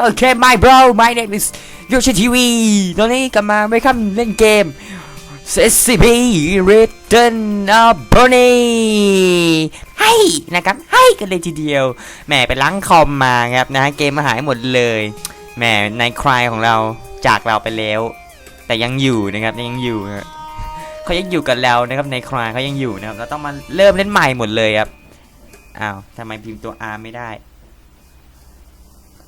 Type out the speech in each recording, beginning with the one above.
โอเค my bro my name is โยชิทีวีตอนนี้กลับมาไม่ครับเล่นเกม SCP Return of Bonnie ให้นะครับให้กันเลยทีเดียว แหมไปล้างคอมมาครับนะเกมมาหายหมดเลย แหมในคลายของเราจากเราไปแล้ว แต่ยังอยู่นะครับยังอยู่เขายังอยู่กับเรานะครับในคลายเขายังอยู่นะครับเราต้องมาเริ่มเล่นใหม่หมดเลยครับอ้าวทำไมพิมพ์ตัว R ไม่ได้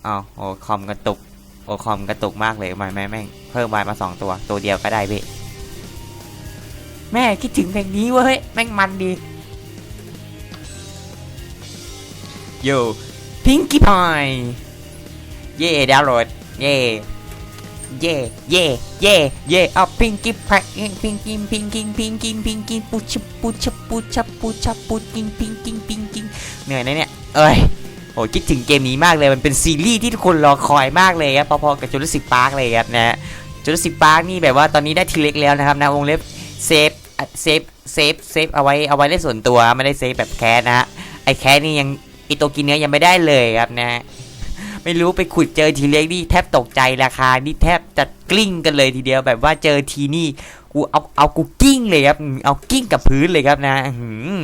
อ้าโอ้คอมกระตุก โอ้คอมกระตุกมากเลยมาแม่แม่งเพิ่มวายมาสองตัว ตัวเดียวก็ได้พี่ แม่คิดถึงเพลงนี้เว้ย แม่งมันดีโยพิงกี้พายเย่ดาวโหลดเย่เย่เย่เย่เย่เอาพิงกี้พายพิงกี้พิงกี้พิงกี้พิงกี้ปูชปูชับปูชับปูชับปูกิงพิงกิ้งพิงกิ้งเหนื่อยนะเนี่ยเอ้ย โอ้คิดถึงเกมนี้มากเลยมันเป็นซีรีส์ที่ทุกคนรอคอยมากเลยครับพอๆกับจูราสสิกพาร์คเลยครับนะฮะจูราสสิกพาร์คนี่แบบว่าตอนนี้ได้ทีเล็กแล้วนะครับนะวงเล็บเซฟเซฟเซฟเซฟเอาไว้เอาไว้เล่นส่วนตัวไม่ได้เซฟแบบแคสนะฮะไอแคสนี่ยังอีโตกินเนื้อยังไม่ได้เลยครับนะไม่รู้ไปขุดเจอทีเล็กนี่แทบตกใจราคานี่แทบจะกลิ้งกันเลยทีเดียวแบบว่าเจอทีนี่กูเอาเอากูกิ้งเลยครับเอากิ้งกับพื้นเลยครับนะอื้อหือ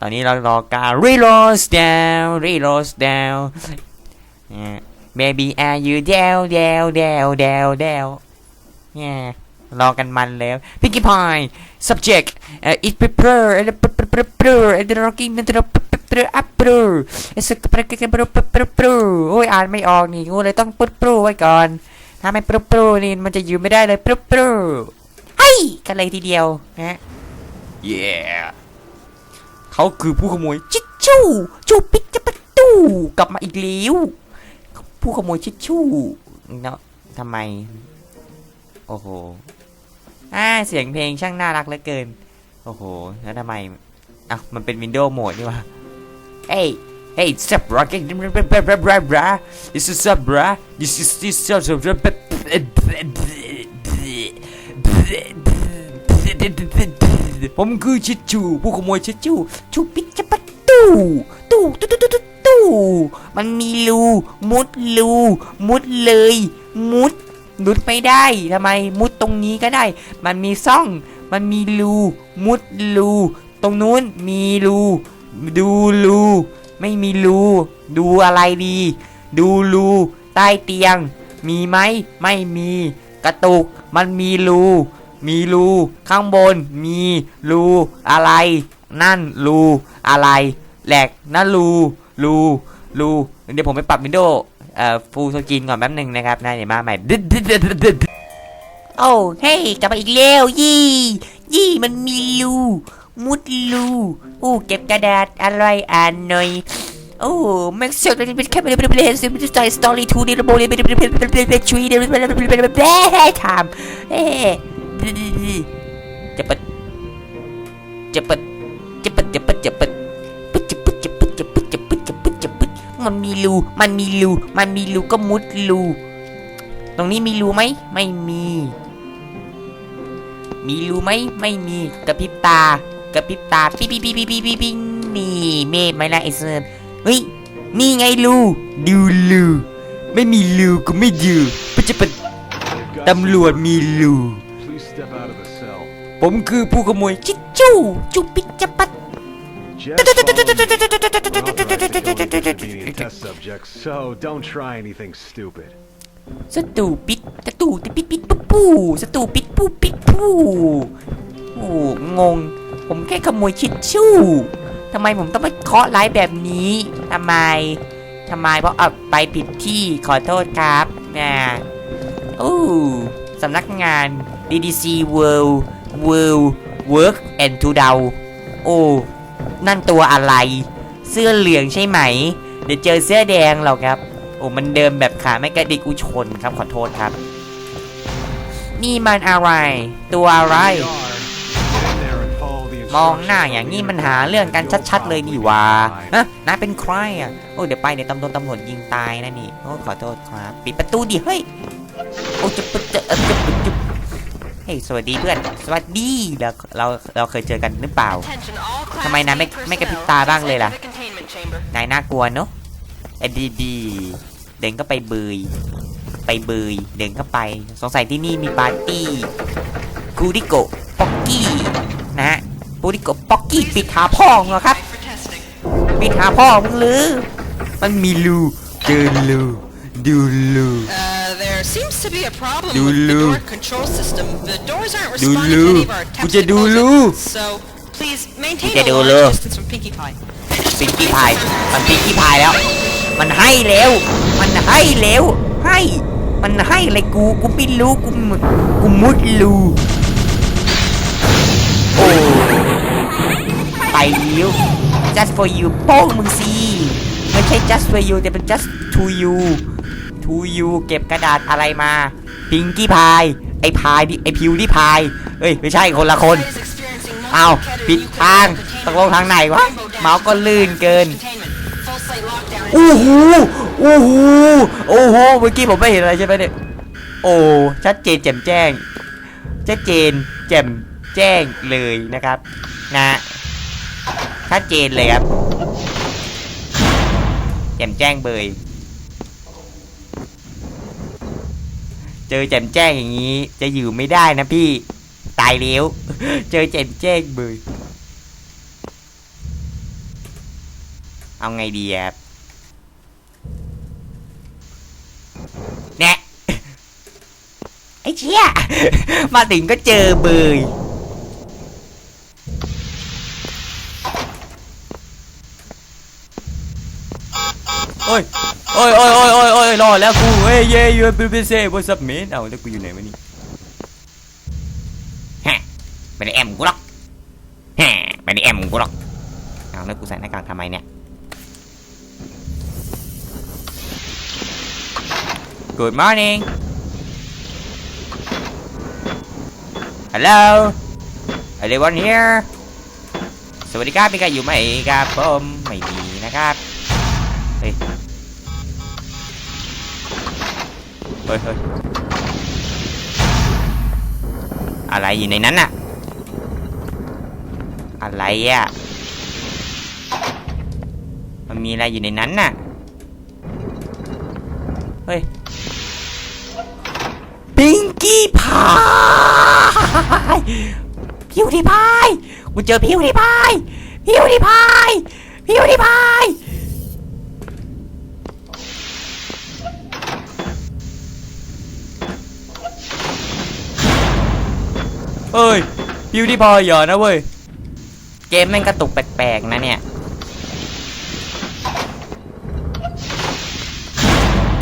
ตอนนี้เรารอการ reload down reload down เนี่ย baby are you down down down down down เนี่ยรอกันมันแล้ว Pinkie Pie subject uh, it prepare and prepare and rocking and prepare up it's a prepare โอ้ยอ่านไม่ออกนี่กูเลยต้องปุ๊บปรูไว้ก่อน ถ้าไม่ปุ๊บปรูนี่มันจะอยู่ไม่ได้เลยปุ๊บปรูไอ้กันเลยทีเดียวนะ yeah เขาคือผู้ขโมยชิชชู่จูปิดจะประตูกลับมาอีกแล้วผู้ขโมยชิชชู่เนาะทำไม โอ้โหอ่าเสียงเพลงช่างน่ารักเหลือเกิน โอ้โห แล้วทำไมอะมันเป็นวินโดว์โหมดนี่วะเฮ้ยเฮ้ย stop rocking this is up bra this is this is up. ผมคือชิดจูผู้ขโมยชิดจูชูปิดจะประตูตู้ตู้ตู้ตู้ตู้มันมีรูมุดรูมุดเลย มุดมุดไม่ได้ทำไมมุดตรงนี้ก็ได้ มันมีซ่อง มันมีรูมุดรูตรงนู้นมีรูดูรูไม่มีรูดูอะไรดี ดูรูใต้เตียง มีไหมไม่มี กระตุกมันมีรู มีรูข้างบน มีรูอะไร นั่นรูอะไรแหลกนั่นรูรูรูเดี๋ยวผมไปปรับวินโดว์เอ่อฟูลสกรีนก่อนแป๊บหนึ่งนะครับนะเดี๋ยวมาใหม่โอ้เฮ้ยกลับมาอีกแล้วยี่ยี่มันมีรูมุดรูโอ้เก็บกระดาษอะไรอ่านหน่อยโอ้แม็กซ์เซลเป็นแค่เป็นเป็นเป็นเป็นเป็นสตอรี่ทูนี่ระบบเลยเป็นเป็นเป็นเป็นเป็นเป็นชุยเป็นเป็นเป็นเป็นเป็นทำเอ๊จะเปิดจะเปิดจะเปิด จะเปิดจะเปิดปึ๊ดจะปึ๊ดจะปึ๊ดจะปึ๊ดจะปึ๊ดจะปึ๊ดจะปึ๊ดมันมีรูมันมีรูมันมีรูก็มุดรูตรงนี้มีรูไหมไม่มี มีรูไหมไม่มีกระพริบตากระพริบตาปิ๊บปิ๊บปิ๊บปิ๊บปิ๊บปิ๊บนี่เมฆไหมล่ะไอเซิร์นเฮ้ยนี่ไงรูดูรูไม่มีรูก็ไม่ดูปะจะเป็นตำรวจมีรู ผมคือผู้ขโมยชิจูจูปิดจะปัด Just follow me. Unauthorized being a test subject, so don't try anything stupid. สตูปิดสตูปิดปิดปิดปุ๊บปูสตูปิดปูปิดปูโอ้งง ผมแค่ขโมยชิดชู่ทำไมผมต้องไปเคาะไลฟ์แบบนี้ทำไมทำไมเพราะเอาไปผิดที่ขอโทษครับนะโอ้สำนักงาน DDC World World Work and to d o w โอ้ นั่นตัวอะไร เสื้อเหลืองใช่ไหม เดี๋ยวเจอเสื้อแดงหรอกครับ โอ้ มันเดิมแบบขาไม่กระดิกอุชนครับ ขอโทษครับ นี่มันอะไร ตัวอะไร มองหน้าอย่างนี้มันหาเรื่องกันชัดๆเลยนี่ว่าฮะนาเป็นใครอะ โอ้ เดี๋ยวไปเดี๋ยวตำรวจตำรวจยิงตายนะนี่ โอ้ ขอโทษครับ ปิดประตูดิ เฮ้ย โอ้จะจะจะจะจะ เฮ้ยสวัสดีเพื่อน สวัสดีเราเราเราเคยเจอกันหรือเปล่าทำไมนายไม่ไม่กระพริบตาบ้างเลยล่ะ นายน่ากลัวเนอะไอ้ดีดีเดินก็ไปเบยไปเบยเดินเข้าไป สงสัยที่นี่มีปาร์ตี้คูดิโกป๊อกกี้นะฮะคูดิโกป๊อกกี้ปิดหาพ่องเหรอครับปิดหาพ่อมึงหรือมันมีรูเจอรูดูรู Uh, there seems to be a problem Do with the loo. door control system. The doors aren't Do responding loo. to any of our attempts Kuja to do close it. loo. So, please maintain Kuja a do large loo. distance from Pinkie Pie. พิงกี้พาย มันพิงกี้พายแล้ว มันให้แล้ว มันให้แล้ว ให้ มันให้อะไรกู กูไม่รู้ กูมกูมุดรูโอ้ ไปแล้ว just for you โป้งมึงสิไม่ใช่ just for you แต่เป็น just to you to you เก็บกระดาษอะไรมา พิงกี้พาย ไอพายดิไอพิวที่พาย เอ้ย ไม่ใช่คนละคน เอา non-competitive ผิดทางตกลงทางไหนวะ เมาส์ก็ลื่นเกินโอ้โหโอ้โหโอ้โหเมื่อกี้ผมไม่เห็นอะไรใช่ไหมเนี่ย โอ้ ชัดเจนแจ่มแจ้ง ชัดเจนแจ่มแจ้งเลยนะครับ นะ ชัดเจนเลยครับ แจ่มแจ้งเบย เจอแจ่มแจ้งอย่างนี้ จะอยู่ไม่ได้นะพี่ ตายแล้วเจอแจ่มแจ้งเบยเอาไงดีอะครับแนะไอ้เชี่ย มาถึงก็เจอเบยโอ้ย โอ้ยโอ้ยโอ้ยโอ้ยโอ้ยรอดแล้วกูเฮ้ยเย้ยูเป็นเป็นเซ่บนซับเมนเอาแล้วกูอยู่ไหนวะนี่ฮะไม่ได้แอมกูหรอกฮะไม่ได้แอมกูหรอกเอาแล้วกูใส่หน้ากากทำไมเนี่ย Good morning Hello Anyone here สวัสดีครับมีใครอยู่ไหมครับผมไม่มี เฮ้ยเฮ้ยอะไรอยู่ในนั้นน่ะ อะไรอะ มันมีอะไรอยู่ในนั้นน่ะ เฮ้ยพิงกี้พายพิวที่พายกูเจอพิวที่พายพิวที่พายพิวที่พาย เฮ้ยพิวที่พายอย่านะเว้ย เกมแม่งกระตุกแปลกๆนะเนี่ย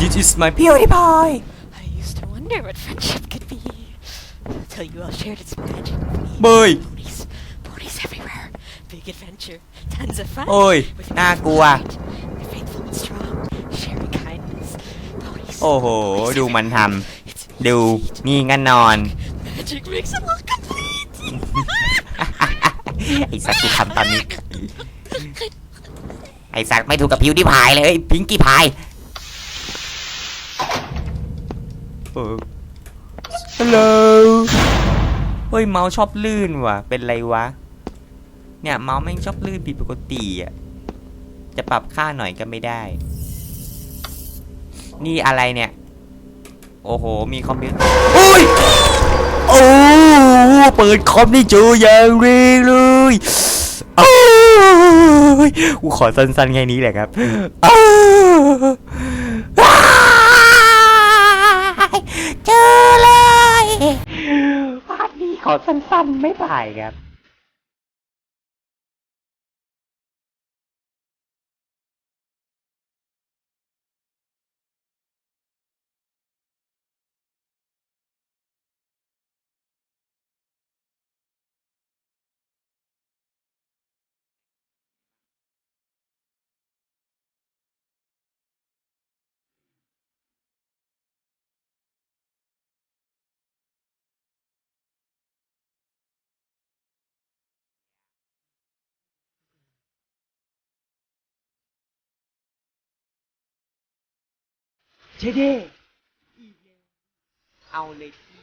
This is my PewDiePie I used to wonder what friendship could be. Until you all shared its magic with me. เบย Ponies. Ponies everywhere. Big adventure. Tons of fun. โอ้ย With น่ากลัว friends They're faithful and strong. Sharing kindness. Ponies. โอ้โห Ponies ดูมันท everywhere. It's ำดู นี่งั้นนอน magic makes it all complete. ไอ้สัตว์กูทำตอนนี้ ไอ้สัตว์ไม่ถูกกับพิวที่พายเลยพิงกี้พายฮัลโหลเฮ้ยเมาส์ชอบลื่นว่ะ เป็นไรวะ เนี่ยเมาส์แม่งชอบลื่นผิดปกติอะ จะปรับค่าหน่อยก็ไม่ได้ นี่อะไรเนี่ย โอ้โห มีคอมพิวเตอร์โอ้ยโอ้เปิดคอมนี่เจออย่างเร็ว เลยเอ้ยกูขอสั้นๆแค่นี้แหละครับโอ้ว้ายเจอเลยภาพนี้ขอสั้นๆไม่ไปครับ เจเดเอาเลย